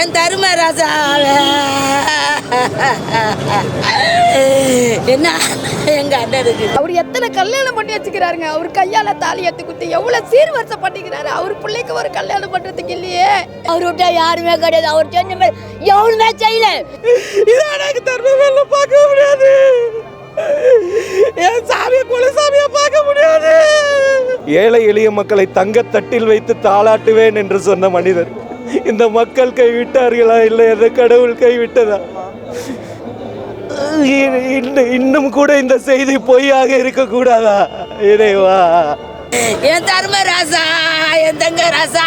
என் தரும ராசாவை என்ன? எங்க அண்ணனுக்கு. அவர் எத்தனை கல்யாணம் பண்ணி வச்சுக்கிறாருங்க? அவர் கையால தாலி எடுத்து குத்தி எவ்வளவு சீர்வரிசை பண்ணிக்கிறாரு? அவர் பிள்ளைக்கு ஒரு கல்யாணம் பண்றதுக்கு இல்லையே. அவர் விட்டா யாருமே கிடையாது. அவர் செஞ்ச மாதிரி எவனுமே செய்யல. இதை எனக்கு தர்மவேல பார்க்க முடியாது. என் சாமியை குலசாமியை பார்க்க முடியாது. ஏழை எளிய மக்களை தங்கத்தட்டில் வைத்து தாளாட்டுவேன் என்று சொன்ன மனிதர். இந்த மக்கள் கைவிட்டார்களா? இல்லை அந்த கடவுள் கைவிட்டதா? இன்னும் கூட இந்த செய்தி பொய்யாக இருக்கக்கூடாதா? இறைவா. என் தர்ம ராசா என் தங்க ராசா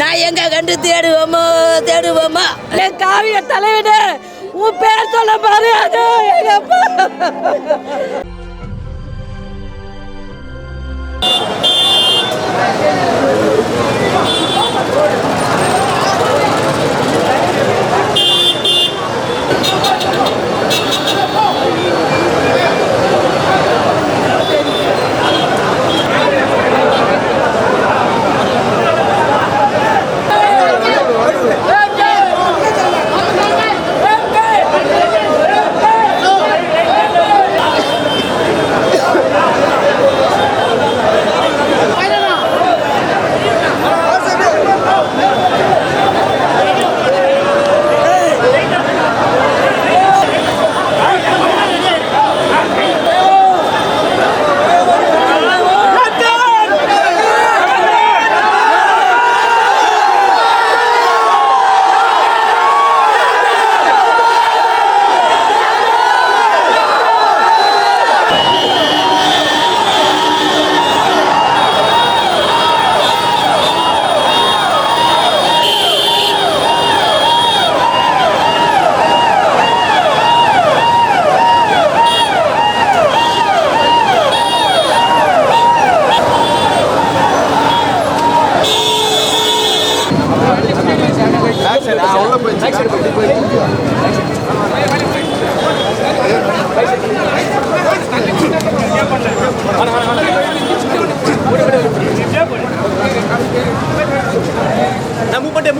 நான் எங்க கண்டு தேடுவோமோ தேடுவோமோ? என் காவிய தலைவிட உன் பேர் சொல்ல பாரு அது எங்க அப்பா. நான் மூவ் பண்ணிட்டே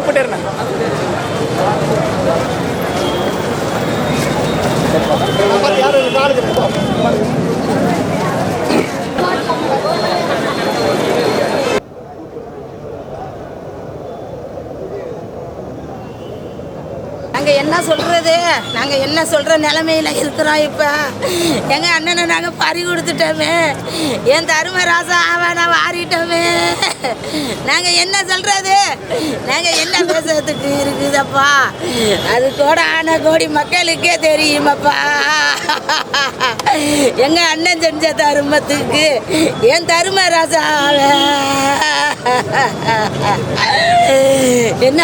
என்ன சொல்கிற நிலைமையில இருக்கிறோம் இப்போ? எங்கள் அண்ணனை நாங்கள் பறி கொடுத்துட்டோமே. என் தரும ராசா நான் வாரிட்டோமே. நாங்கள் என்ன சொல்கிறது நாங்கள் என்ன பேசுறதுக்கு இருக்குதப்பா? அது கூட ஆன கோடி மக்களுக்கே தெரியுமப்பா. எங்கள் அண்ணன் செஞ்ச தருமத்துக்கு என் தரும ராசா என்ன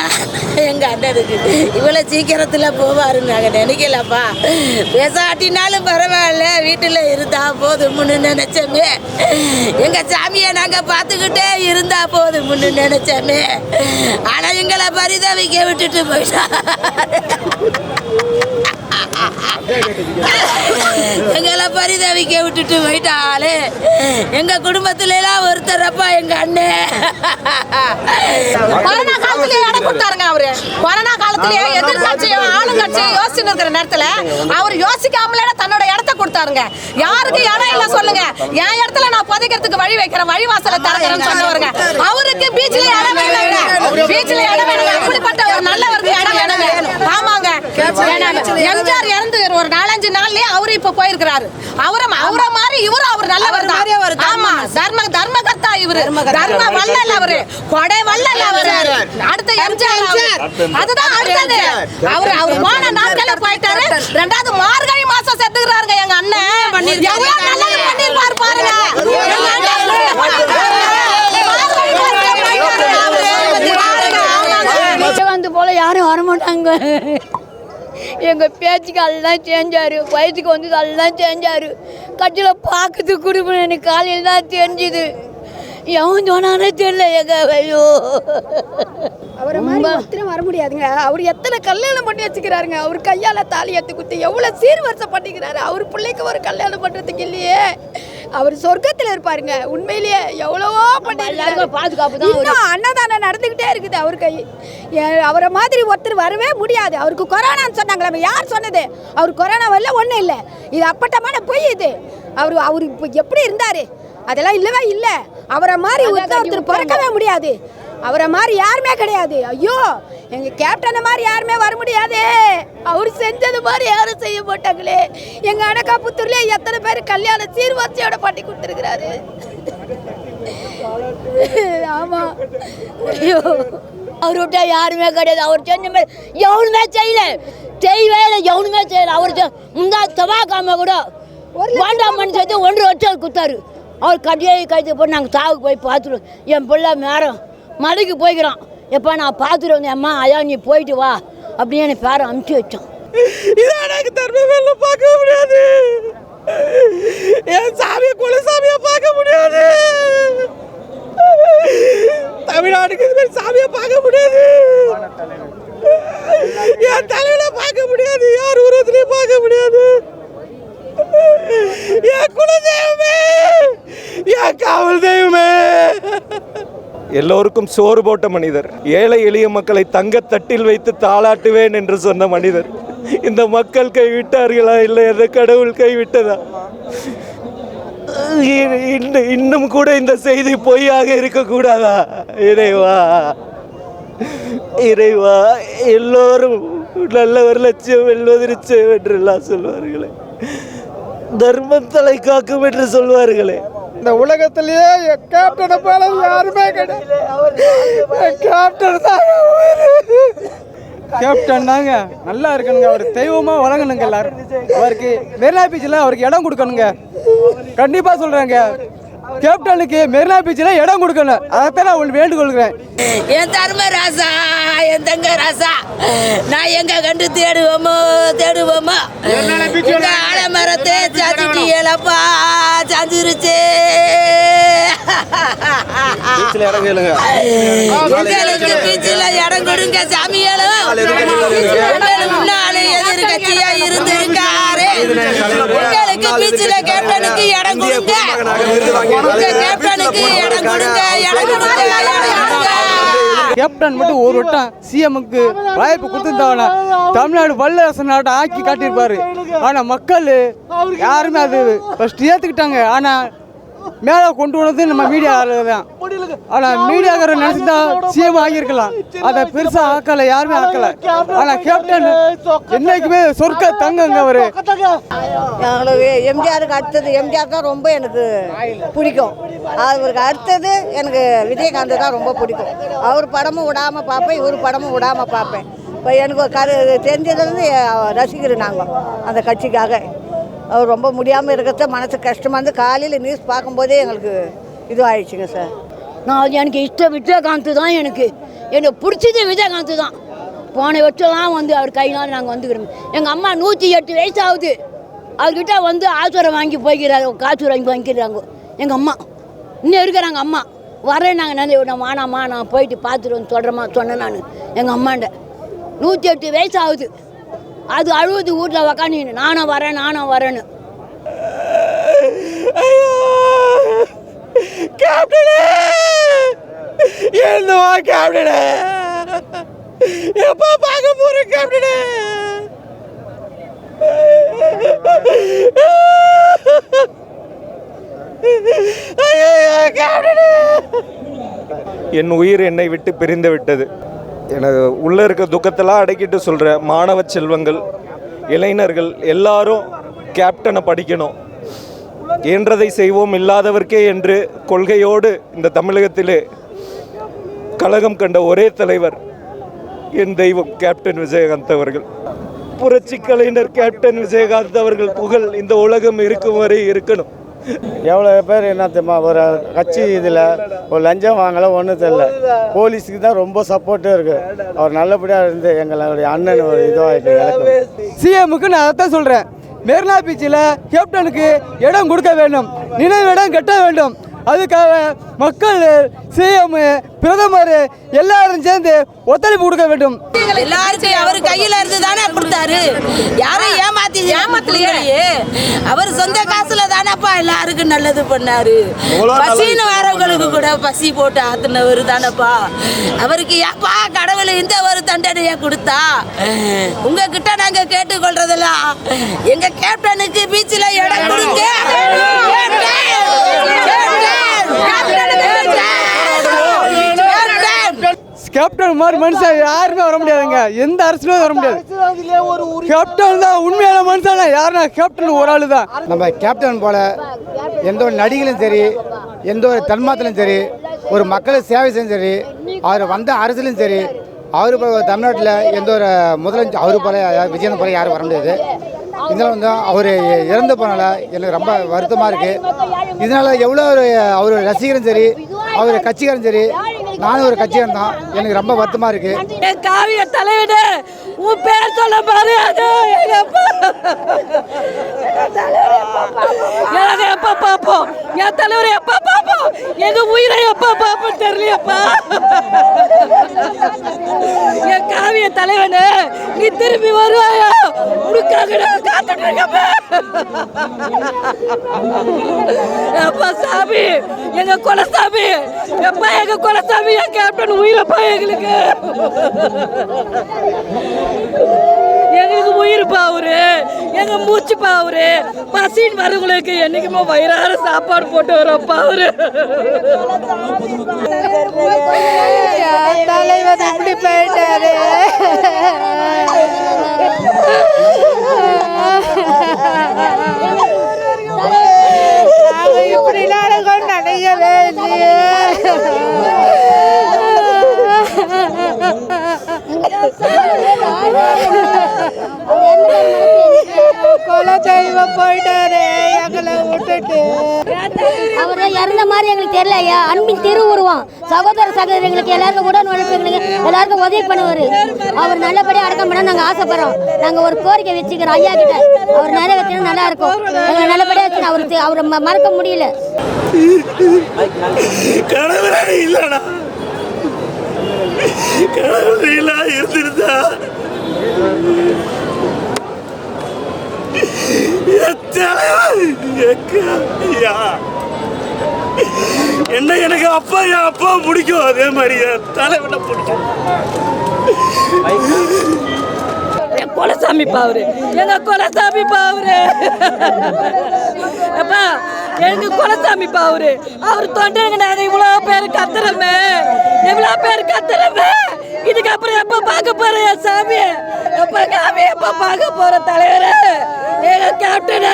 எங்கள் அண்ணனுக்கு? இவ்வளோ சீக்கிரத்தில் போவாருன்னு நாங்கள் நினைக்கல. நினைக்கலப்பா பேசாட்டினாலும் பரவாயில்ல வீட்டுல இருந்தா போதும்னு நினைச்சோமே. எங்க சாமியை நாங்க பார்த்துக்கிட்டே இருந்தா போதும்னு நினைச்சோமே. ஆனா எங்களை பரிதவிக்க விட்டுட்டு போயிட்டா. எங்களை பரிதவிக்க விட்டுட்டு போயிட்டாலே எங்க குடும்பத்துல எல்லாம் ஒருத்தரப்பா எங்க அண்ணன் கொரோனா காலத்திலேயே இடம் கொடுத்தாருங்க அவரு. கொரோனா காலத்திலேயே எதிர்கட்சியும் ஆளுங்கட்சியும் யோசிச்சுட்டு இருக்கிற நேரத்துல அவர் யோசிக்காமலே தன்னோட இடத்த கொடுத்தாருங்க. யாருக்கு இடம் இல்ல சொல்லுங்க. என் இடத்துல நான் புதைக்கிறதுக்கு வழி வைக்கிறேன் வழி வாசல திறக்கிறேன்னு சொன்னவருங்க அவருக்கு பீச்ல இடம் வேணுங்க பீச்ல இடம் வேணுங்க அப்படிப்பட்ட ஒரு நல்லவருக்கு இடம் வேணுங்க ஆமாங்க எம்ஜிஆர் இறந்து ஒரு நாலஞ்சு நாள்லயே அவரு இப்ப போயிருக்கிறாரு. அவரை அவரை மாதிரி இவரும் அவர் நல்லவர் தான். ஆமா தர்ம தர்மகர்த்தா இவரு. தர்ம வல்லல் அவரு. கொடை வல்லல் அவரு. அடுத்த எம்ஜிஆர் அவரு. அதுதான் அடுத்தது. அவரு அவர் போன நாட்கள போயிட்டாரு. ரெண்டாவது மார்கழி மாசம் செத்துக்கிறாருங்க எங்க அண்ணன். எவ்வளவு நல்லது பண்ணிருப்பாரு பாருங்க. வந்து போல யாரும் வரமாட்டாங்க. எங்க பேச்சுக்கு எல்லாம் செஞ்சாரு வயசுக்கு வந்து எல்லாம் செஞ்சாரு. கட்சியில் பார்க்கறதுக்கு குடும்பம் எனக்கு காலையில் தான் தெரிஞ்சுது. எவன் சொன்னானே தெரியல எங்க ஐயோ. அவரை மாதிரி வர முடியாதுங்க. அவர் எத்தனை கல்யாணம் பண்ணி வச்சுக்கிறாருங்க. அவர் கையால தாலி எடுத்து குத்தி எவ்வளவு சீர்வரிசை பண்ணிக்கிறாரு. அவர் பிள்ளைக்கு ஒரு கல்யாணம் பண்றதுக்கு இல்லையே. அவர் சொர்க்கத்துல இருப்பாருங்க. உண்மையிலேயே எவ்வளவோ பண்ணி பாதுகாப்பு தான் அன்னதானம் நடந்துகிட்டே இருக்குது அவர் கை. அவரை மாதிரி ஒருத்தர் வரவே முடியாது. அவருக்கு கொரோனான்னு சொன்னாங்களே யார் சொன்னது? அவர் கொரோனா வரல ஒன்றும் இல்லை. இது அப்பட்டமான பொய் இது. அவர் அவர் இப்போ எப்படி இருந்தாரு? அதெல்லாம் இல்லவே இல்லை. அவரை மாதிரி ஒருத்தர் பிறக்கவே முடியாது. அவரை மாதிரி யாருமே கிடையாது. ஐயோ எங்க கேப்டனை மாதிரி யாருமே வர முடியாது. அவர் செஞ்சது மாதிரி யாரும் செய்ய மாட்டாங்களே. எங்க அணக்காப்புத்தூர்ல எத்தனை பேர் கல்யாண சீர்வரிசையோட பண்ணி கொடுத்துருக்கிறாரு. ஆமா. ஐயோ அவர் விட்டா யாருமே கிடையாது. அவர் செஞ்ச மாதிரி எவனுமே செய்யல. செய்யவே இல்லை எவனுமே செய்யல. அவர் முந்தா தவாக்காம கூட வேண்டாம் மணி சேர்த்து ஒன்றரை வருஷம் கொடுத்தாரு. அவர் கட்டியை கைத்து போட்டு நாங்கள் சாவுக்கு போய் பார்த்துருவோம் என் பிள்ளை மேரம் மலைக்கு போய்க்கிறான். எப்பா நான் பார்த்துட்டு வந்தேன். அம்மா ஐயா நீ போயிட்டு வா அப்படின்னு எனக்கு பேரை அமுச்சு வச்சோம் இதை எனக்கு தர்மவேல பார்க்க முடியாது. என் சாமியை குலசாமியை பார்க்க முடியாது. தமிழ்நாட்டுக்கு இது மாதிரி சாமியை பார்க்க முடியாது. என் தலைவனை பார்க்க முடியாது. யார் உருவத்திலையும் பார்க்க முடியாது. என் குலதெய்வமே என் காவல் தெய்வமே. எல்லோருக்கும் சோறு போட்ட மனிதர். ஏழை எளிய மக்களை தங்கத்தட்டில் வைத்து தாளாட்டுவேன் என்று சொன்ன மனிதர். இந்த மக்கள் கைவிட்டார்களா இல்லை? அந்த கடவுள் கைவிட்டதா? இ- இன்னும் கூட இந்த செய்தி பொய்யாக இருக்கக்கூடாதா? இறைவா இறைவா எல்லோரும் நல்லவர் லட்சியம் வெல்வது என்றெல்லாம் சொல்வார்களே. தர்மம் தலை காக்கும் என்று சொல்வார்களே. இந்த உலகத்திலேயே என் கேப்டனை போல யாருமே கிடையாது. என் கேப்டன் தான் கேப்டன் தாங்க. நல்லா இருக்கணுங்க. அவர் தெய்வமா வழங்கணுங்க எல்லாரும். அவருக்கு மெரினா பீச்சில் அவருக்கு இடம் கொடுக்கணுங்க. கண்டிப்பா சொல்றேங்க. கேப்டனுக்கு மெரினா பீச்சில் இடம் கொடுக்கணும். அதைத்தான் நான் உங்களுக்கு வேண்டுகொள்கிறேன் என் தர்ம ராசா என் தங்க ராசா. நான் எங்க கண்டு தேடுவோமோ தேடுவோமோ? எங்க ஆலமரத்தை சாத்திட்டியலப்பா. எங்களுக்கு பீச்சில் இடம் கொடுங்க சாமியாலும் எங்களுக்கு முன்னாலே எதிர்கட்சியா இருந்திருக்காரு. எங்களுக்கு பீச்சில் கேப்டனுக்கு இடம் கொடுங்க. உங்க கேப்டனுக்கு இடம் கொடுங்க. இடம் கொடுங்க. இடம் கொடுங்க. கேப்டன் மட்டும் ஒரு வட்டம் சிஎம்க்கு வாய்ப்பு கொடுத்துருந்தாங்கன்னா தமிழ்நாடு வல்லரசு நாட்டை ஆக்கி காட்டியிருப்பாரு. ஆனா மக்கள் யாருமே அது ஃபர்ஸ்ட் ஏத்துக்கிட்டாங்க. ஆனா மேலே கொண்டு வந்தது நம்ம மீடியாவில் தான். ஆனால் மீடியாக்கார நினச்சிருந்தா சிஎம் ஆகியிருக்கலாம். அதை பெருசாக ஆக்கலை யாருமே ஆக்கலை. ஆனால் கேப்டன் என்னைக்குமே சொர்க்க தங்கங்க அவரு. எங்களுக்கு எம்ஜிஆருக்கு அடுத்தது எம்ஜிஆர் தான் ரொம்ப எனக்கு பிடிக்கும். அவருக்கு அடுத்தது எனக்கு விஜயகாந்த் தான் ரொம்ப பிடிக்கும். அவர் படமும் விடாமல் பார்ப்பேன் இவர் படமும் விடாமல் பார்ப்பேன். இப்போ எனக்கு ஒரு கரு தெரிஞ்சதுலேருந்து ரசிகர் நாங்கள் அந்த கட்சிக்காக. ரொம்ப முடியாமல் இருக்கிறத மனசு கஷ்டமாக இருந்து காலையில் நியூஸ் பார்க்கும்போதே எங்களுக்கு இது ஆயிடுச்சுங்க சார். நான் எனக்கு இஷ்டம் விஜயகாந்த் தான் எனக்கு. எனக்கு பிடிச்சது விஜயகாந்த் தான். போன வருஷம்லாம் வந்து அவர் கையினால் நாங்கள் வந்துக்கிறோம். எங்கள் அம்மா நூற்றி எட்டு வயசு ஆகுது. அவர்கிட்ட வந்து ஆசுரம் வாங்கி போய்க்கிறாங்க காசு வாங்கி வாங்கிக்கிறாங்க. எங்கள் அம்மா. இன்னும் இருக்கிறாங்க அம்மா. வரேன் நாங்கள் நினை நான் வானாம்மா நான் போயிட்டு பார்த்துட்டு வந்து சொல்கிறேம்மா சொன்னேன் நான். எங்கள் அம்மாண்ட. நூற்றி எட்டு வயசு ஆகுது. அது அழுவுது வீட்டில் உக்காந்து நானும் வரேன் நானும் வரேன்னு. கேப்டனே! எழுந்துவா கேப்டனே! எப்போ பார்க்க போற கேப்டனே? ஐயோ, கேப்டனே! என் உயிர் என்னை விட்டு பிரிந்து விட்டது. எனது உள்ள இருக்க துக்கத்தெல்லாம் அடக்கிட்டு சொல்கிற மாணவ செல்வங்கள் இளைஞர்கள் எல்லாரும் கேப்டனை படிக்கணும். இயன்றதை செய்வோம் இல்லாதவர்க்கே என்று கொள்கையோடு இந்த தமிழகத்திலே கழகம் கண்ட ஒரே தலைவர் என் தெய்வம் கேப்டன் விஜயகாந்த் அவர்கள். புரட்சி கலைஞர் கேப்டன் விஜயகாந்த் அவர்கள் புகழ் இந்த உலகம் இருக்கும் வரை இருக்கணும். எவ்வளோ பேர் என்ன தெரியுமா ஒரு கட்சி இதில் ஒரு லஞ்சம் வாங்கலை ஒன்றும் தெரியல போலீஸுக்கு தான் ரொம்ப சப்போர்ட்டும் இருக்குது அவர் நல்லபடியாக இருந்து எங்களுடைய அண்ணன் ஒரு இதுவாகிட்டு சிஎம்முக்கு நான் அதான் சொல்கிறேன் மெரினா பீச்சில் கேப்டனுக்கு இடம் கொடுக்க வேண்டும். நினைவிடம் கட்ட வேண்டும். அதுக்காக மக்கள் சிஎம் பிரதமர் எல்லாரும் சேர்ந்து ஒத்துழைப்பு கொடுக்க வேண்டும். எல்லாருக்கும் அவர் கையில இருந்து தானே கொடுத்தாரு யாரும் ஏமாத்தி ஏமாத்தலையே. அவர் சொந்த காசுல தானப்பா எல்லாருக்கும் நல்லது பண்ணாரு. பசின்னு வரவங்களுக்கு கூட பசி போட்டு ஆத்துனவர் தானப்பா. அவருக்கு ஏப்பா கடவுள் இந்த ஒரு தண்டனையை கொடுத்தா? உங்ககிட்ட நாங்க கேட்டுக்கொள்றதெல்லாம் எங்க கேப்டனுக்கு பீச்சில் இடம் கொடுங்க கேப்டன்! மாதிரி மனுஷன் யாருமே வர முடியாதுங்க. எந்த அரசியலும் வர முடியாது. கேப்டன் தான் உண்மையான மனுஷன் யாருன்னா கேப்டன் ஒரு ஆளு தான். நம்ம கேப்டன் போல எந்த ஒரு நடிகளும் சரி எந்த ஒரு தன்மாத்திலும் சரி ஒரு மக்களுக்கு சேவை செஞ்சும் சரி அவர் வந்த அரசியலும் சரி அவர் போல தமிழ்நாட்டில் எந்த ஒரு முதலமைச்சர் அவர் போல யார் விஜயன் போல யாரும் வர முடியாது. இதனால் வந்து அவர் இறந்து போனால எனக்கு ரொம்ப வருத்தமாக இருக்குது இதனால் எவ்வளோ ஒரு அவர் ரசிகரும் சரி அவர் கட்சிக்காரரும் சரி நானும் ஒரு கட்சிக்காரன் தான் எனக்கு ரொம்ப வருத்தமாக இருக்கு. என் காவிய தலைவனே உன் பேர் சொல்ல பாரு எங்க அப்பா எனக்கு எப்ப பாப்போம் என் தலைவர் எப்ப பாப்போம் எங்க உயிரை எப்ப பாப்போம் தெரியலையப்பா. என் காவிய தலைவனு நீ திரும்பி வருவாயா? உனக்காக நான் காத்துட்டு இருக்கப்பா அப்பா சாமி எங்க குலசாமி எப்பா எங்க குலசாமி? என் கேப்டன் உயிரப்பா எங்களுக்கு. எங்களுக்கு உயிர்ப்பா அவரு. எங்க மூச்சுப்பா அவரு. பசின்னு வரவங்களுக்கு என்னைக்குமே வயிறார சாப்பாடு போட்டு வரப்பா அவரு. தலைவர் இப்படி போயிட்டாரு. இப்படி கொலை தெய்வம் போயிட்டாரு எங்களை விட்டுட்டு. அவர் இறந்த மாதிரி எங்களுக்கு தெரியல ஐயா. அன்பின் திருவுருவம் சகோதர சகோதரிகளுக்கு எல்லாருக்கும் உடன் உழைப்புகளுக்கு எல்லாருக்கும் உதவி பண்ணுவார். அவர் நல்லபடியாக அடக்கம் பண்ண நாங்கள் ஆசைப்படுறோம். நாங்கள் ஒரு கோரிக்கை வச்சுக்கிறோம் ஐயா கிட்ட. அவர் நிறைவேற்றினா நல்லா இருக்கும். எங்களை நல்லபடியாக வச்சு அவருக்கு அவரை மறக்க முடியல. கடவுளே இல்லடா. கடவுள் இல்ல இருந்திருந்தா என் தலைவன், எங்க ஐயா. என்ன எனக்கு அப்பா என் அப்பா பிடிக்கும். அதே மாதிரி என் தலைவனை பிடிக்கும். என் குலசாமி பாவரு. எங்க குலசாமி பாவரு? அப்பா எங்க குலசாமி பாவரு? அவர் தொண்டங்க நாங்க இவ்வளவு பேர் கத்துறமே. இவ்வளவு பேர் கத்துறமே. இதுக்கப்புறம் எப்ப பார்க்க போறேன் சாமி எப்ப சாமி எப்ப பார்க்க போற தலைவரே? எங்க கேப்டனே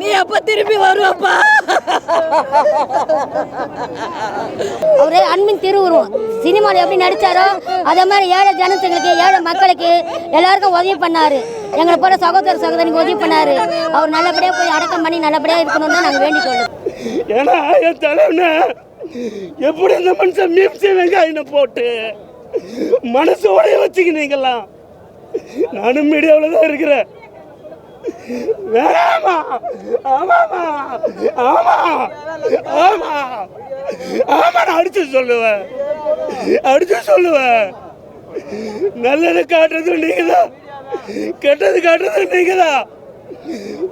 நீ எப்ப திரும்பி வருவப்பா. அவர் அன்பின் திருவுருவம். சினிமாவில் எப்படி நடித்தாரோ அதே மாதிரி ஏழை ஜனத்துங்களுக்கு ஏழை மக்களுக்கு எல்லாருக்கும் உதவி பண்ணார். எங்களை போல சகோதர சகோதரிக்கு உதவி பண்ணார். அவர் நல்லபடியாக போய் அடக்கம் பண்ணி நல்லபடியாக இருக்கணும்னு நாங்கள் வேண்டிக் ஏன்னா என் தலைவனை எப்படி இந்த மனுஷன் மீம்சி வெங்காயம் போட்டு மனசோடைய வச்சுக்கினீங்களாம்? நானும் மீடியாவில் தான் இருக்கிறேன். வேணாமா? ஆமாமா. ஆமா. ஆமா. ஆமா நான் அடிச்சு சொல்லுவேன். அடிச்சு சொல்லுவேன். நல்லது காட்டுறது நீங்க தான் கெட்டது காட்டுறது நீங்க தான்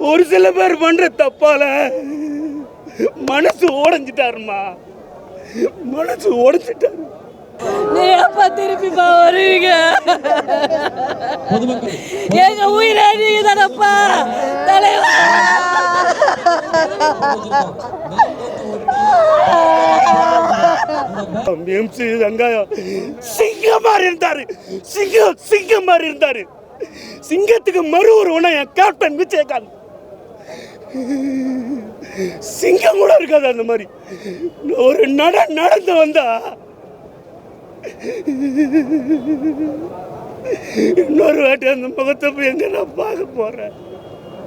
ஒரு சில பேர் பண்ற தப்பால மனசு உடைஞ்சிட்டாருமா. மனசு உடைஞ்சிட்டாரு. நீ எப்ப திருப்பி பா வருவீங்க எங்க உயிரை நீங்க தானப்பா. தலைவா. எம்சி வெங்காயம். சிங்கம் மாதிரி இருந்தாரு. சிங்கம் சிங்கம் மாதிரி இருந்தாரு. சிங்கத்துக்கு மறு உருவனா என் கேப்டன் விஜயகாந்த். சிங்கம் கூட இருக்காது அந்த மாதிரி. ஒரு நட நடந்து வந்தா இன்னொரு வாட்டி அந்த முகத்தை போய் எங்க நான் பார்க்க போறேன்.